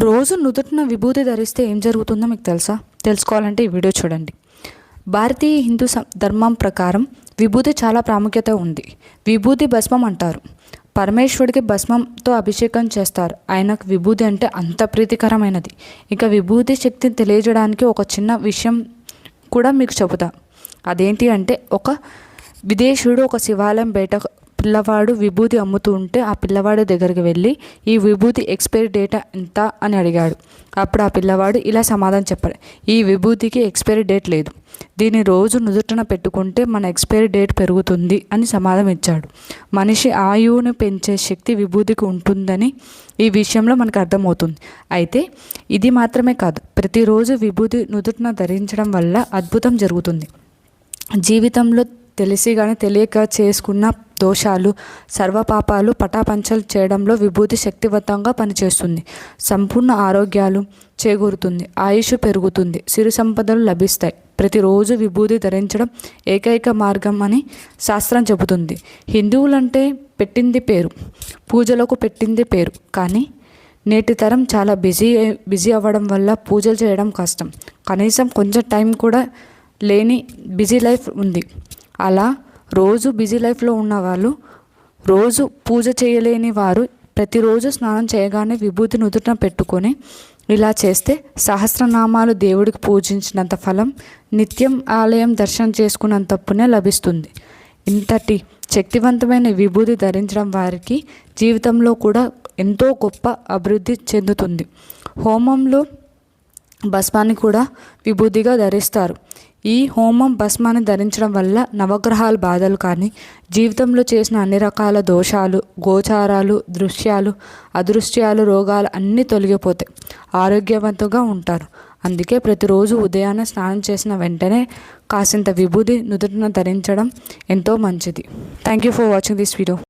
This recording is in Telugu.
రోజు నుదుటిన విభూతి ధరిస్తే ఏం జరుగుతుందో మీకు తెలుసా? తెలుసుకోవాలంటే ఈ వీడియో చూడండి. భారతీయ హిందూ ధర్మం ప్రకారం విభూతి చాలా ప్రాముఖ్యత ఉంది. విభూతి భస్మం అంటారు. పరమేశ్వరుడికి భస్మంతో అభిషేకం చేస్తారు. ఆయనకు విభూతి అంటే అంత ప్రీతికరమైనది. ఇక విభూతి శక్తిని తెలియజేయడానికి ఒక చిన్న విషయం కూడా మీకు చెబుతా. అదేంటి అంటే ఒక విదేశీయుడు ఒక శివాలయం బయట పిల్లవాడు విభూతి అమ్ముతూ ఉంటే ఆ పిల్లవాడి దగ్గరికి వెళ్ళి ఈ విభూతి ఎక్స్పైరీ డేట్ ఎంత? అని అడిగాడు. అప్పుడు ఆ పిల్లవాడు ఇలా సమాధానం చెప్పాడు. ఈ విభూతికి ఎక్స్పైరీ డేట్ లేదు. దీన్ని రోజు నుదుటన పెట్టుకుంటే మన ఎక్స్పైరీ డేట్ పెరుగుతుంది అని సమాధానం ఇచ్చాడు. మనిషి ఆయువును పెంచే శక్తి విభూతికి ఉంటుందని ఈ విషయంలో మనకు అర్థమవుతుంది. అయితే ఇది మాత్రమే కాదు. ప్రతిరోజు విభూతి నుదుటన ధరించడం వల్ల అద్భుతం జరుగుతుంది. జీవితంలో తెలిసి కానీ తెలియక చేసుకున్న దోషాలు సర్వపాపాలు పటాపంచలు చేయడంలో విభూతి శక్తివంతంగా పనిచేస్తుంది. సంపూర్ణ ఆరోగ్యాలు చేకూరుతుంది. ఆయుష్ పెరుగుతుంది. సిరు సంపదలు లభిస్తాయి. ప్రతిరోజు విభూతి ధరించడం ఏకైక మార్గం అని శాస్త్రం చెబుతుంది. హిందువులంటే పెట్టింది పేరు. పూజలకు పెట్టింది పేరు. కానీ నేటి తరం చాలా బిజీ బిజీ అవ్వడం వల్ల పూజలు చేయడం కష్టం. కనీసం కొంచెం టైం కూడా లేని బిజీ లైఫ్ ఉంది. అలా రోజు బిజీ లైఫ్లో ఉన్న వాళ్ళు రోజు పూజ చేయలేని వారు ప్రతిరోజు స్నానం చేయగానే విభూతి నుదుట పెట్టుకొని ఇలా చేస్తే సహస్రనామాలు దేవుడికి పూజించినంత ఫలం నిత్యం ఆలయం దర్శనం చేసుకున్నంత పుణ్యం లభిస్తుంది. ఇంతటి శక్తివంతమైన విభూతి ధరించడం వారికి జీవితంలో కూడా ఎంతో గొప్ప అభివృద్ధి చెందుతుంది. హోమంలో భస్మాన్ని కూడా విభూతిగా ధరిస్తారు. ఈ హోమం భస్మాన్ని ధరించడం వల్ల నవగ్రహాల బాధలు కానీ జీవితంలో చేసిన అన్ని రకాల దోషాలు గోచారాలు దృశ్యాలు అదృశ్యాలు రోగాలు అన్నీ తొలగిపోతాయి. ఆరోగ్యవంతంగా ఉంటారు. అందుకే ప్రతిరోజు ఉదయాన్నే స్నానం చేసిన వెంటనే కాసింత విభూతి నుదుటిన ధరించడం ఎంతో మంచిది. Thank you for watching this video